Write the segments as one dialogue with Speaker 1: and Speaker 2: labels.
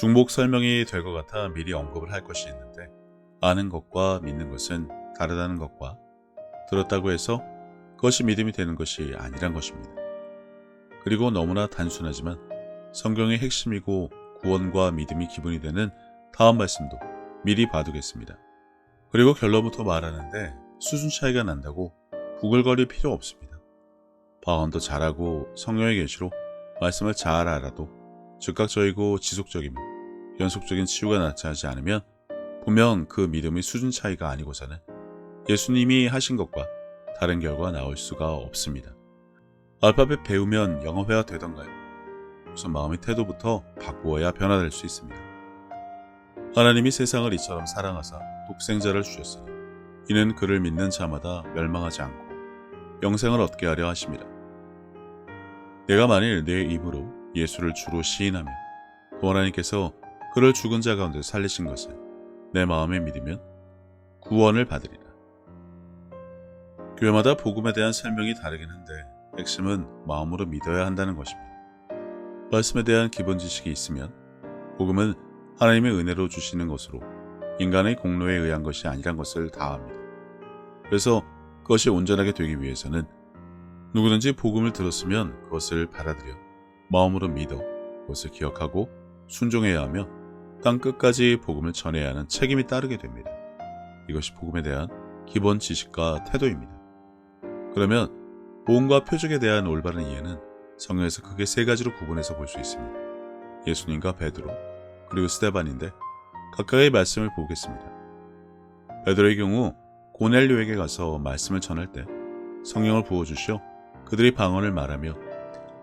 Speaker 1: 중복 설명이 될 것 같아 미리 언급을 할 것이 있는데 아는 것과 믿는 것은 다르다는 것과 들었다고 해서 그것이 믿음이 되는 것이 아니란 것입니다. 그리고 너무나 단순하지만 성경의 핵심이고 구원과 믿음이 기본이 되는 다음 말씀도 미리 봐두겠습니다. 그리고 결론부터 말하는데 수준 차이가 난다고 부글거릴 필요 없습니다. 방언도 잘하고 성령의 계시로 말씀을 잘 알아도 즉각적이고 지속적이며 연속적인 치유가 나타나지 않으면 분명 그 믿음의 수준 차이가 아니고서는 예수님이 하신 것과 다른 결과가 나올 수가 없습니다. 알파벳 배우면 영어회화 되던가요? 우선 마음의 태도부터 바꾸어야 변화될 수 있습니다. 하나님이 세상을 이처럼 사랑하사 독생자를 주셨으니 이는 그를 믿는 자마다 멸망하지 않고 영생을 얻게 하려 하심이라. 내가 만일 내 입으로 예수를 주로 시인하며 또 하나님께서 그를 죽은 자 가운데 살리신 것을 내 마음에 믿으면 구원을 받으리라. 교회마다 복음에 대한 설명이 다르긴 한데 핵심은 마음으로 믿어야 한다는 것입니다. 말씀에 대한 기본 지식이 있으면 복음은 하나님의 은혜로 주시는 것으로 인간의 공로에 의한 것이 아니란 것을 다합니다. 그래서 그것이 온전하게 되기 위해서는 누구든지 복음을 들었으면 그것을 받아들여 마음으로 믿어 그것을 기억하고 순종해야 하며 땅 끝까지 복음을 전해야 하는 책임이 따르게 됩니다. 이것이 복음에 대한 기본 지식과 태도입니다. 그러면 보험과 표적에 대한 올바른 이해는 성경에서 크게 세 가지로 구분해서 볼 수 있습니다. 예수님과 베드로 그리고 스테반인데 각각의 말씀을 보겠습니다. 베드로의 경우 고넬료에게 가서 말씀을 전할 때 성령을 부어주시어 그들이 방언을 말하며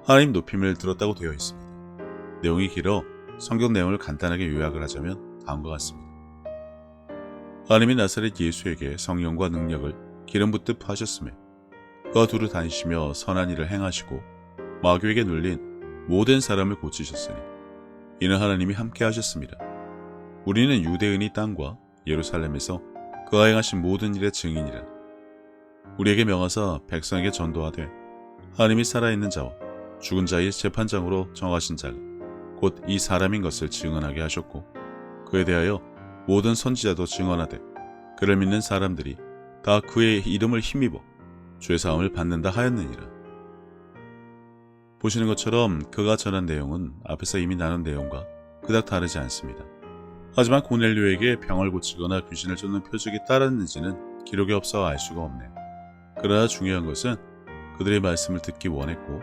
Speaker 1: 하나님 높임을 들었다고 되어 있습니다. 내용이 길어 성경 내용을 간단하게 요약을 하자면 다음과 같습니다. 하나님이 나사렛 예수에게 성령과 능력을 기름 붓듯 하셨음에 그와 두루 다니시며 선한 일을 행하시고 마귀에게 눌린 모든 사람을 고치셨으니 이는 하나님이 함께 하셨습니다. 우리는 유대인이 땅과 예루살렘에서 그가 행하신 모든 일의 증인이라. 우리에게 명하사 백성에게 전도하되 하나님이 살아있는 자와 죽은 자의 재판장으로 정하신 자가 곧 이 사람인 것을 증언하게 하셨고 그에 대하여 모든 선지자도 증언하되 그를 믿는 사람들이 다 그의 이름을 힘입어 죄 사함을 받는다 하였느니라. 보시는 것처럼 그가 전한 내용은 앞에서 이미 나눈 내용과 그닥 다르지 않습니다. 하지만 고넬료에게 병을 고치거나 귀신을 쫓는 표적이 따랐는지는 기록이 없어 알 수가 없네요. 그러나 중요한 것은 그들의 말씀을 듣기 원했고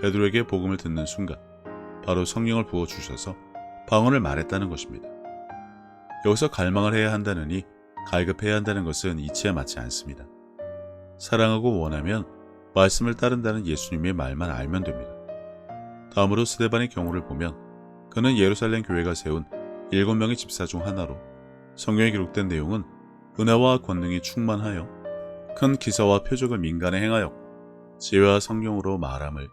Speaker 1: 베드로에게 복음을 듣는 순간 바로 성령을 부어 주셔서 방언을 말했다는 것입니다. 여기서 갈망을 해야 한다느니 갈급해야 한다는 것은 이치에 맞지 않습니다. 사랑하고 원하면 말씀을 따른다는 예수님의 말만 알면 됩니다. 다음으로 스데반의 경우를 보면 그는 예루살렘 교회가 세운 일곱 명의 집사 중 하나로 성경에 기록된 내용은 은혜와 권능이 충만하여 큰 기사와 표적을 민간에 행하였고 지혜와 성령으로 말함을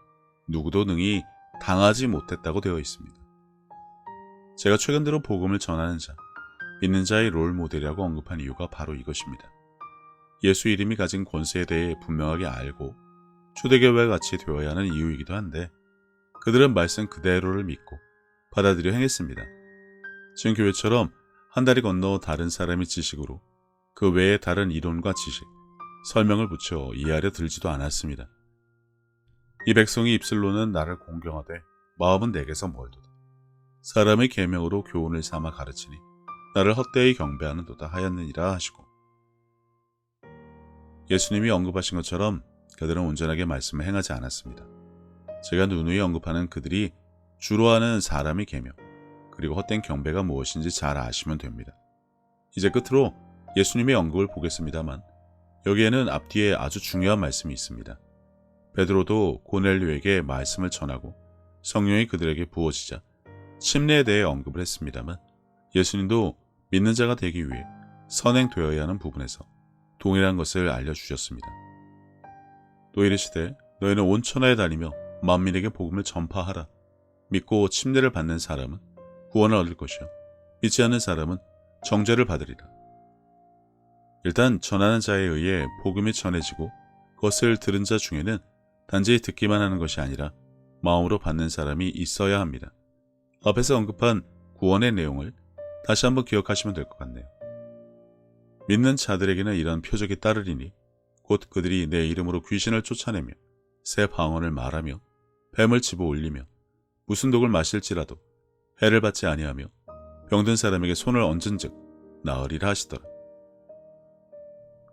Speaker 1: 누구도 능히 당하지 못했다고 되어 있습니다. 제가 최근 들어 복음을 전하는 자, 믿는 자의 롤 모델이라고 언급한 이유가 바로 이것입니다. 예수 이름이 가진 권세에 대해 분명하게 알고 초대교회와 같이 되어야 하는 이유이기도 한데 그들은 말씀 그대로를 믿고 받아들여 행했습니다. 지금 교회처럼 한 다리 건너 다른 사람의 지식으로 그 외에 다른 이론과 지식, 설명을 붙여 이해하려 들지도 않았습니다. 이 백성이 입술로는 나를 공경하되 마음은 내게서 멀도다. 사람의 계명으로 교훈을 삼아 가르치니 나를 헛되이 경배하는도다 하였느니라 하시고 예수님이 언급하신 것처럼 그들은 온전하게 말씀을 행하지 않았습니다. 제가 누누이 언급하는 그들이 주로 하는 사람의 계명 그리고 헛된 경배가 무엇인지 잘 아시면 됩니다. 이제 끝으로 예수님의 언급을 보겠습니다만 여기에는 앞뒤에 아주 중요한 말씀이 있습니다. 베드로도 고넬료에게 말씀을 전하고 성령이 그들에게 부어지자 침례에 대해 언급을 했습니다만 예수님도 믿는 자가 되기 위해 선행되어야 하는 부분에서 동일한 것을 알려주셨습니다. 또 이르시되 너희는 온 천하에 다니며 만민에게 복음을 전파하라. 믿고 침례를 받는 사람은 구원을 얻을 것이요 믿지 않는 사람은 정죄를 받으리라. 일단 전하는 자에 의해 복음이 전해지고 그것을 들은 자 중에는 단지 듣기만 하는 것이 아니라 마음으로 받는 사람이 있어야 합니다. 앞에서 언급한 구원의 내용을 다시 한번 기억하시면 될 것 같네요. 믿는 자들에게는 이런 표적이 따르리니 곧 그들이 내 이름으로 귀신을 쫓아내며 새 방언을 말하며 뱀을 집어 올리며 무슨 독을 마실지라도 해를 받지 아니하며 병든 사람에게 손을 얹은즉 나으리라 하시더라.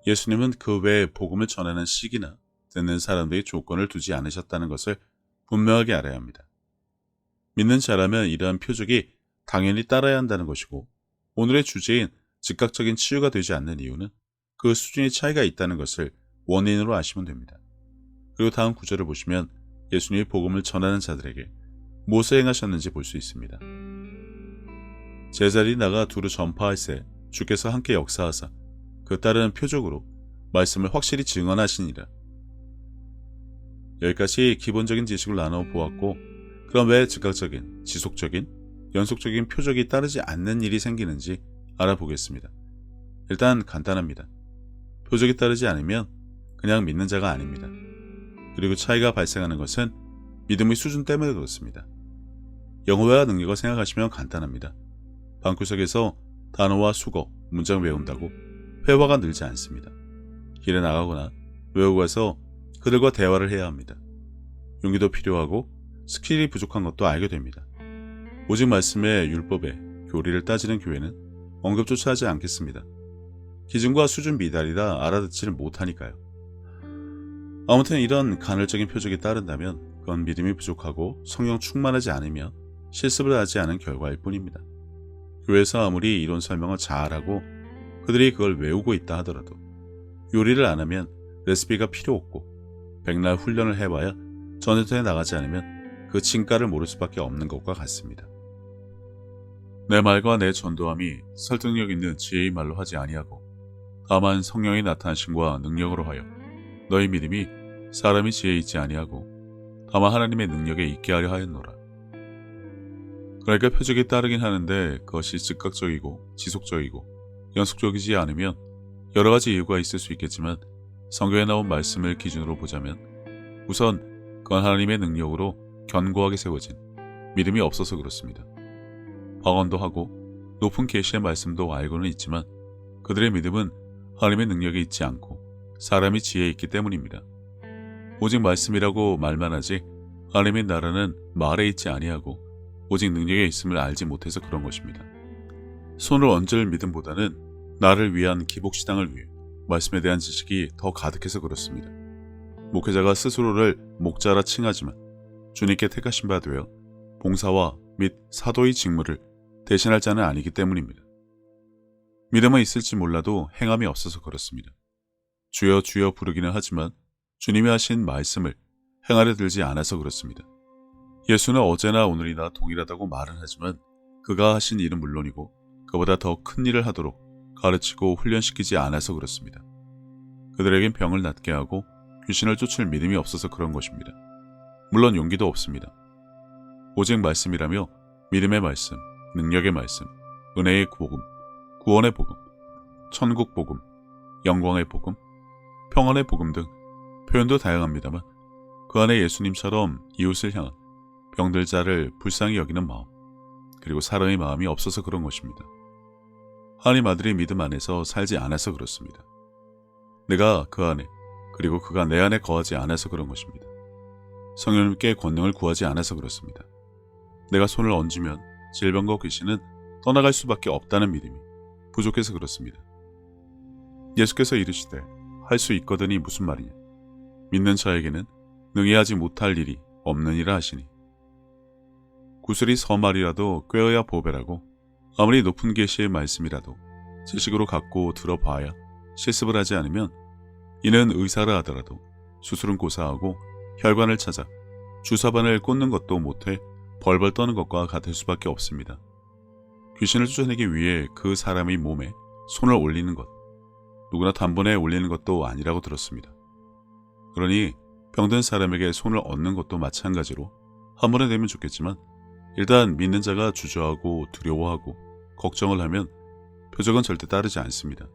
Speaker 1: 예수님은 그 외에 복음을 전하는 시기나 듣는 사람들의 조건을 두지 않으셨다는 것을 분명하게 알아야 합니다. 믿는 자라면 이러한 표적이 당연히 따라야 한다는 것이고 오늘의 주제인 즉각적인 치유가 되지 않는 이유는 그 수준의 차이가 있다는 것을 원인으로 아시면 됩니다. 그리고 다음 구절을 보시면 예수님이 복음을 전하는 자들에게 무엇을 행하셨는지 볼 수 있습니다. 제자리 나가 두루 전파할세 주께서 함께 역사하사 그 따르는 표적으로 말씀을 확실히 증언하시니라. 여기까지 기본적인 지식을 나눠 보았고 그럼 왜 즉각적인, 지속적인, 연속적인 표적이 따르지 않는 일이 생기는지 알아보겠습니다. 일단 간단합니다. 표적이 따르지 않으면 그냥 믿는 자가 아닙니다. 그리고 차이가 발생하는 것은 믿음의 수준 때문에 그렇습니다. 영어와 능력을 생각하시면 간단합니다. 방구석에서 단어와 수거, 문장 외운다고 회화가 늘지 않습니다. 길에 나가거나 외우고 가서 그들과 대화를 해야 합니다. 용기도 필요하고 스킬이 부족한 것도 알게 됩니다. 오직 말씀의 율법에 교리를 따지는 교회는 언급조차 하지 않겠습니다. 기준과 수준 미달이라 알아듣지를 못하니까요. 아무튼 이런 간헐적인 표적이 따른다면 그건 믿음이 부족하고 성령 충만하지 않으며 실습을 하지 않은 결과일 뿐입니다. 교회에서 아무리 이론 설명을 잘하고 그들이 그걸 외우고 있다 하더라도 요리를 안 하면 레시피가 필요 없고 백날 훈련을 해봐야 전투에 나가지 않으면 그 진가를 모를 수밖에 없는 것과 같습니다. 내 말과 내 전도함이 설득력 있는 지혜의 말로 하지 아니하고 다만 성령의 나타나심과 능력으로 하여 너희 믿음이 사람이 지혜 있지 아니하고 다만 하나님의 능력에 있게 하려 하였노라. 그러니까 표적이 따르긴 하는데 그것이 즉각적이고 지속적이고 연속적이지 않으면 여러 가지 이유가 있을 수 있겠지만 성경에 나온 말씀을 기준으로 보자면 우선 그건 하나님의 능력으로 견고하게 세워진 믿음이 없어서 그렇습니다. 방언도 하고 높은 계시의 말씀도 알고는 있지만 그들의 믿음은 하나님의 능력이 있지 않고 사람이 지혜에 있기 때문입니다. 오직 말씀이라고 말만 하지 하나님의 나라는 말에 있지 아니하고 오직 능력에 있음을 알지 못해서 그런 것입니다. 손을 얹을 믿음보다는 나를 위한 기복시당을 위해 말씀에 대한 지식이 더 가득해서 그렇습니다. 목회자가 스스로를 목자라 칭하지만 주님께 택하신 바 되어 봉사와 및 사도의 직무를 대신할 자는 아니기 때문입니다. 믿음은 있을지 몰라도 행함이 없어서 그렇습니다. 주여 주여 부르기는 하지만 주님이 하신 말씀을 행하려 들지 않아서 그렇습니다. 예수는 어제나 오늘이나 동일하다고 말은 하지만 그가 하신 일은 물론이고 그보다 더 큰 일을 하도록 가르치고 훈련시키지 않아서 그렇습니다. 그들에겐 병을 낫게 하고 귀신을 쫓을 믿음이 없어서 그런 것입니다. 물론 용기도 없습니다. 오직 말씀이라며 믿음의 말씀, 능력의 말씀, 은혜의 복음, 구원의 복음, 천국 복음, 영광의 복음, 평안의 복음 등 표현도 다양합니다만 그 안에 예수님처럼 이웃을 향한 병들 자를 불쌍히 여기는 마음 그리고 사랑의 마음이 없어서 그런 것입니다. 하나님 아들의 믿음 안에서 살지 않아서 그렇습니다. 내가 그 안에 그리고 그가 내 안에 거하지 않아서 그런 것입니다. 성령님께 권능을 구하지 않아서 그렇습니다. 내가 손을 얹으면 질병과 귀신은 떠나갈 수밖에 없다는 믿음이 부족해서 그렇습니다. 예수께서 이르시되 할 수 있거든이 무슨 말이냐? 믿는 자에게는 능히 하지 못할 일이 없느니라 하시니 구슬이 서말이라도 꿰어야 보배라고 아무리 높은 계시의 말씀이라도 지식으로 갖고 들어봐야 실습을 하지 않으면 이는 의사라 하더라도 수술은 고사하고 혈관을 찾아 주사반을 꽂는 것도 못해 벌벌 떠는 것과 같을 수밖에 없습니다. 귀신을 쫓아내기 위해 그 사람의 몸에 손을 올리는 것, 누구나 단번에 올리는 것도 아니라고 들었습니다. 그러니 병든 사람에게 손을 얹는 것도 마찬가지로 한 번에 되면 좋겠지만 일단 믿는 자가 주저하고 두려워하고 걱정을 하면 표적은 절대 따르지 않습니다.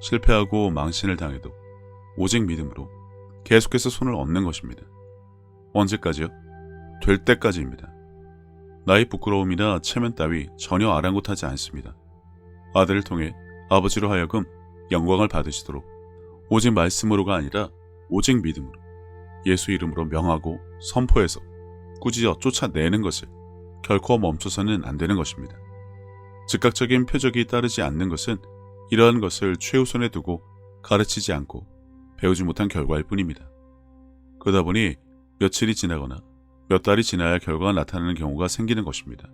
Speaker 1: 실패하고 망신을 당해도 오직 믿음으로 계속해서 손을 얹는 것입니다. 언제까지요? 될 때까지입니다. 나의 부끄러움이나 체면 따위 전혀 아랑곳하지 않습니다. 아들을 통해 아버지로 하여금 영광을 받으시도록 오직 말씀으로가 아니라 오직 믿음으로 예수 이름으로 명하고 선포해서 꾸짖어 쫓아내는 것을 결코 멈춰서는 안 되는 것입니다. 즉각적인 표적이 따르지 않는 것은 이러한 것을 최우선에 두고 가르치지 않고 배우지 못한 결과일 뿐입니다. 그러다 보니 며칠이 지나거나 몇 달이 지나야 결과가 나타나는 경우가 생기는 것입니다.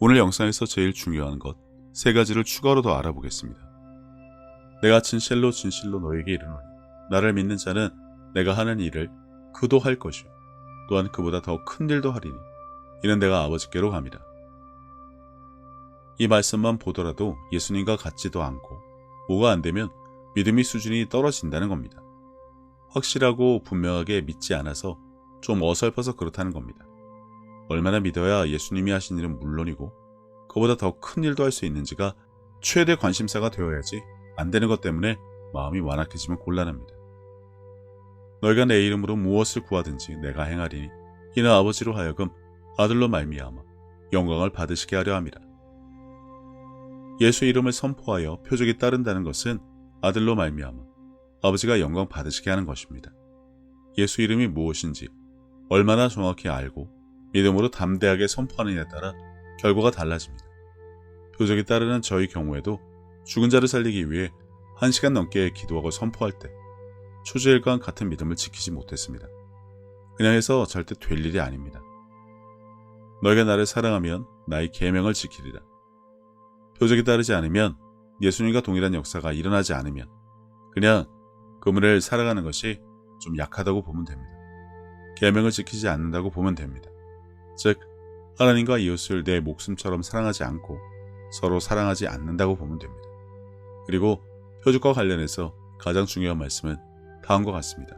Speaker 1: 오늘 영상에서 제일 중요한 것 세 가지를 추가로 더 알아보겠습니다. 내가 진실로 진실로 너에게 이르노니 나를 믿는 자는 내가 하는 일을 그도 할 것이요 또한 그보다 더 큰 일도 하리니 이는 내가 아버지께로 갑니다. 이 말씀만 보더라도 예수님과 같지도 않고 뭐가 안 되면 믿음의 수준이 떨어진다는 겁니다. 확실하고 분명하게 믿지 않아서 좀 어설퍼서 그렇다는 겁니다. 얼마나 믿어야 예수님이 하신 일은 물론이고 그보다 더 큰 일도 할 수 있는지가 최대 관심사가 되어야지 안 되는 것 때문에 마음이 완악해지면 곤란합니다. 너희가 내 이름으로 무엇을 구하든지 내가 행하리니 이는 아버지로 하여금 아들로 말미암아 영광을 받으시게 하려 함이라. 예수 이름을 선포하여 표적이 따른다는 것은 아들로 말미암아 아버지가 영광 받으시게 하는 것입니다. 예수 이름이 무엇인지 얼마나 정확히 알고 믿음으로 담대하게 선포하느냐에 따라 결과가 달라집니다. 표적이 따르는 저희 경우에도 죽은 자를 살리기 위해 한 시간 넘게 기도하고 선포할 때 초지일과 같은 믿음을 지키지 못했습니다. 그냥 해서 절대 될 일이 아닙니다. 너희가 나를 사랑하면 나의 계명을 지키리라. 표적이 따르지 않으면 예수님과 동일한 역사가 일어나지 않으면 그냥 그물을 살아가는 것이 좀 약하다고 보면 됩니다. 계명을 지키지 않는다고 보면 됩니다. 즉 하나님과 이웃을 내 목숨처럼 사랑하지 않고 서로 사랑하지 않는다고 보면 됩니다. 그리고 표적과 관련해서 가장 중요한 말씀은 다음과 같습니다.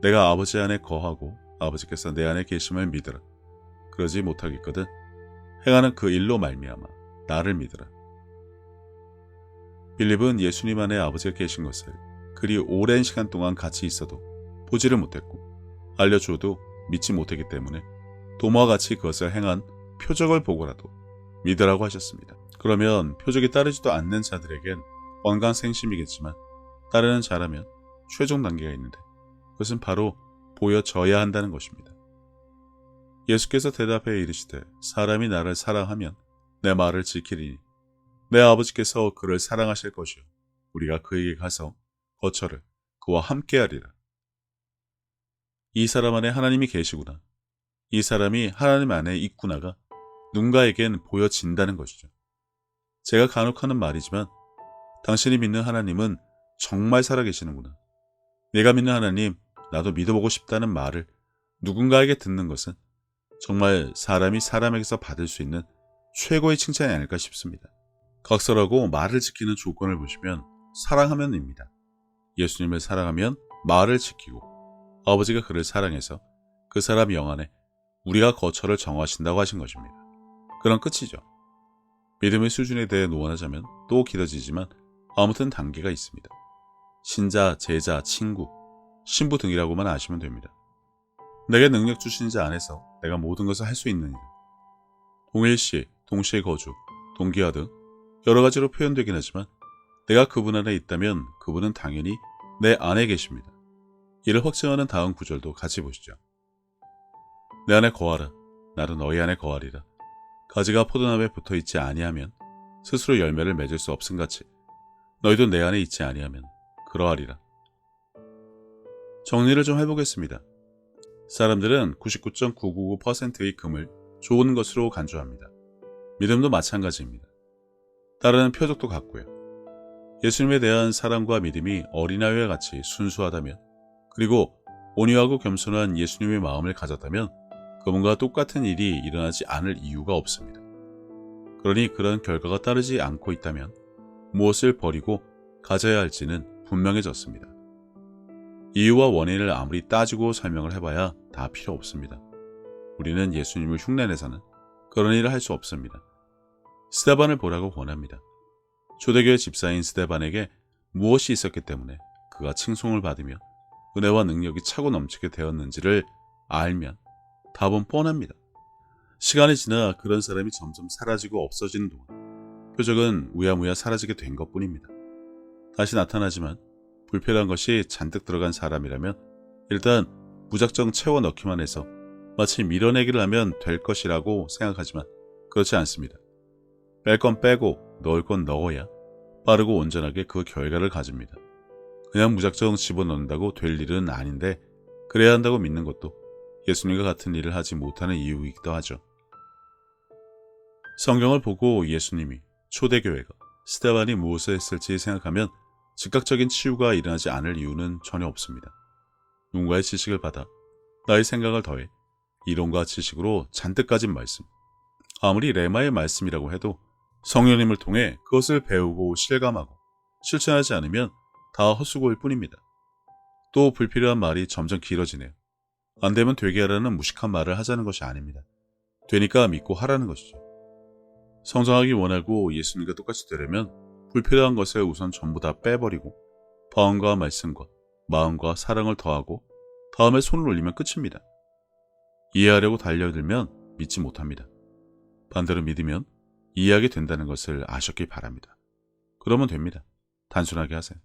Speaker 1: 내가 아버지 안에 거하고 아버지께서 내 안에 계심을 믿으라. 그러지 못하겠거든 행하는 그 일로 말미암아 나를 믿으라. 빌립은 예수님 안에 아버지가 계신 것을 그리 오랜 시간 동안 같이 있어도 보지를 못했고 알려주어도 믿지 못했기 때문에 도마와 같이 그것을 행한 표적을 보고라도 믿으라고 하셨습니다. 그러면 표적이 따르지도 않는 자들에겐 언강생심이겠지만 따르는 자라면 최종 단계가 있는데 그것은 바로 보여져야 한다는 것입니다. 예수께서 대답해 이르시되 사람이 나를 사랑하면 내 말을 지키리니 내 아버지께서 그를 사랑하실 것이요 우리가 그에게 가서 거처를 그와 함께하리라. 이 사람 안에 하나님이 계시구나. 이 사람이 하나님 안에 있구나가 누군가에겐 보여진다는 것이죠. 제가 간혹 하는 말이지만 당신이 믿는 하나님은 정말 살아계시는구나. 내가 믿는 하나님, 나도 믿어보고 싶다는 말을 누군가에게 듣는 것은 정말 사람이 사람에게서 받을 수 있는 최고의 칭찬이 아닐까 싶습니다. 각설하고 말을 지키는 조건을 보시면 사랑하면입니다. 예수님을 사랑하면 말을 지키고 아버지가 그를 사랑해서 그 사람 영안에 우리가 거처를 정하신다고 하신 것입니다. 그럼 끝이죠. 믿음의 수준에 대해 노원하자면 또 길어지지만 아무튼 단계가 있습니다. 신자, 제자, 친구, 신부 등이라고만 아시면 됩니다. 내게 능력 주신 자 안에서 내가 모든 것을 할 수 있느니라. 동일시, 동시에 거주, 동기화 등 여러 가지로 표현되긴 하지만 내가 그분 안에 있다면 그분은 당연히 내 안에 계십니다. 이를 확증하는 다음 구절도 같이 보시죠. 내 안에 거하라. 나도 너희 안에 거하리라. 가지가 포도나무에 붙어 있지 아니하면 스스로 열매를 맺을 수 없음같이 너희도 내 안에 있지 아니하면 그러하리라. 정리를 좀 해보겠습니다. 사람들은 99.999%의 금을 좋은 것으로 간주합니다. 믿음도 마찬가지입니다. 따르는 표적도 같고요. 예수님에 대한 사랑과 믿음이 어린아이와 같이 순수하다면 그리고 온유하고 겸손한 예수님의 마음을 가졌다면 그분과 똑같은 일이 일어나지 않을 이유가 없습니다. 그러니 그런 결과가 따르지 않고 있다면 무엇을 버리고 가져야 할지는 분명해졌습니다. 이유와 원인을 아무리 따지고 설명을 해봐야 다 필요 없습니다. 우리는 예수님을 흉내내서는 그런 일을 할 수 없습니다. 스테반을 보라고 원합니다. 초대교회 집사인 스테반에게 무엇이 있었기 때문에 그가 칭송을 받으며 은혜와 능력이 차고 넘치게 되었는지를 알면 답은 뻔합니다. 시간이 지나 그런 사람이 점점 사라지고 없어지는 동안 표적은 우야무야 사라지게 된 것뿐입니다. 다시 나타나지만 불필요한 것이 잔뜩 들어간 사람이라면 일단 무작정 채워 넣기만 해서 마치 밀어내기를 하면 될 것이라고 생각하지만 그렇지 않습니다. 뺄 건 빼고 넣을 건 넣어야 빠르고 온전하게 그 결과를 가집니다. 그냥 무작정 집어넣는다고 될 일은 아닌데 그래야 한다고 믿는 것도 예수님과 같은 일을 하지 못하는 이유이기도 하죠. 성경을 보고 예수님이 초대교회가 스테반이 무엇을 했을지 생각하면 즉각적인 치유가 일어나지 않을 이유는 전혀 없습니다. 누군가의 지식을 받아 나의 생각을 더해 이론과 지식으로 잔뜩 가진 말씀, 아무리 레마의 말씀이라고 해도 성령님을 통해 그것을 배우고 실감하고 실천하지 않으면 다 헛수고일 뿐입니다. 또 불필요한 말이 점점 길어지네요. 안 되면 되게 하라는 무식한 말을 하자는 것이 아닙니다. 되니까 믿고 하라는 것이죠. 성장하기 원하고 예수님과 똑같이 되려면 불필요한 것을 우선 전부 다 빼버리고 마음과 말씀과 마음과 사랑을 더하고 다음에 손을 올리면 끝입니다. 이해하려고 달려들면 믿지 못합니다. 반대로 믿으면 이해하게 된다는 것을 아셨길 바랍니다. 그러면 됩니다. 단순하게 하세요.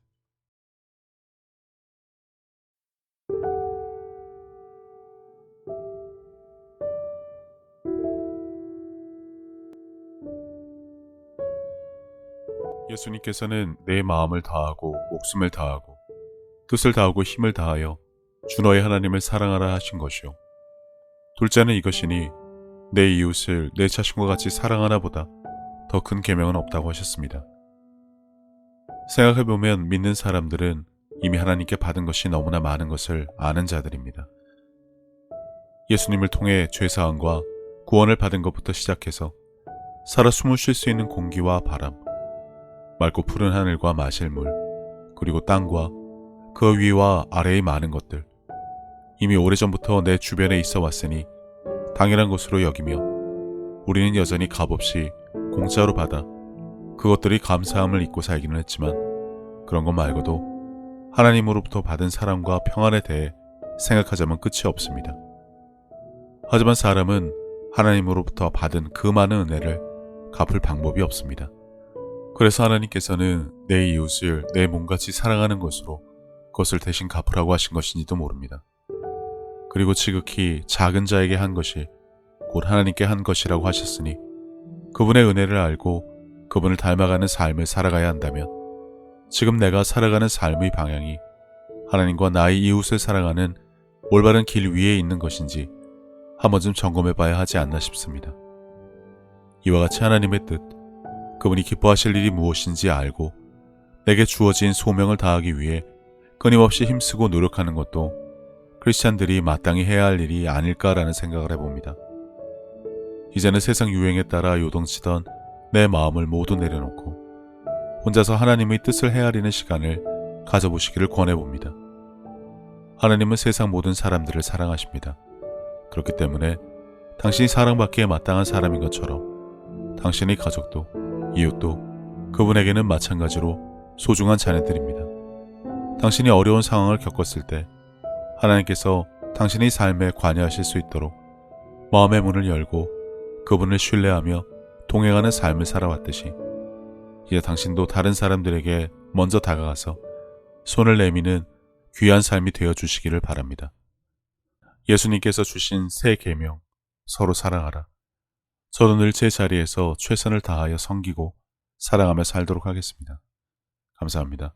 Speaker 1: 예수님께서는 내 마음을 다하고 목숨을 다하고 뜻을 다하고 힘을 다하여 주 너의 하나님을 사랑하라 하신 것이요. 둘째는 이것이니 내 이웃을 내 자신과 같이 사랑하나 보다 더 큰 계명은 없다고 하셨습니다. 생각해 보면 믿는 사람들은 이미 하나님께 받은 것이 너무나 많은 것을 아는 자들입니다. 예수님을 통해 죄사함과 구원을 받은 것부터 시작해서 살아 숨을 쉴 수 있는 공기와 바람, 맑고 푸른 하늘과 마실 물, 그리고 땅과 그 위와 아래의 많은 것들, 이미 오래전부터 내 주변에 있어 왔으니 당연한 것으로 여기며 우리는 여전히 값없이 공짜로 받아 그것들이 감사함을 잊고 살기는 했지만 그런 것 말고도 하나님으로부터 받은 사랑과 평안에 대해 생각하자면 끝이 없습니다. 하지만 사람은 하나님으로부터 받은 그 많은 은혜를 갚을 방법이 없습니다. 그래서 하나님께서는 내 이웃을 내 몸같이 사랑하는 것으로 그것을 대신 갚으라고 하신 것인지도 모릅니다. 그리고 지극히 작은 자에게 한 것이 곧 하나님께 한 것이라고 하셨으니 그분의 은혜를 알고 그분을 닮아가는 삶을 살아가야 한다면 지금 내가 살아가는 삶의 방향이 하나님과 나의 이웃을 사랑하는 올바른 길 위에 있는 것인지 한 번쯤 점검해 봐야 하지 않나 싶습니다. 이와 같이 하나님의 뜻, 그분이 기뻐하실 일이 무엇인지 알고 내게 주어진 소명을 다하기 위해 끊임없이 힘쓰고 노력하는 것도 크리스찬들이 마땅히 해야 할 일이 아닐까라는 생각을 해봅니다. 이제는 세상 유행에 따라 요동치던 내 마음을 모두 내려놓고 혼자서 하나님의 뜻을 헤아리는 시간을 가져보시기를 권해봅니다. 하나님은 세상 모든 사람들을 사랑하십니다. 그렇기 때문에 당신이 사랑받기에 마땅한 사람인 것처럼 당신의 가족도 이웃도 그분에게는 마찬가지로 소중한 자녀들입니다. 당신이 어려운 상황을 겪었을 때 하나님께서 당신의 삶에 관여하실 수 있도록 마음의 문을 열고 그분을 신뢰하며 동행하는 삶을 살아왔듯이 이제 당신도 다른 사람들에게 먼저 다가가서 손을 내미는 귀한 삶이 되어 주시기를 바랍니다. 예수님께서 주신 새 계명 서로 사랑하라. 저도 늘 제 자리에서 최선을 다하여 섬기고 사랑하며 살도록 하겠습니다. 감사합니다.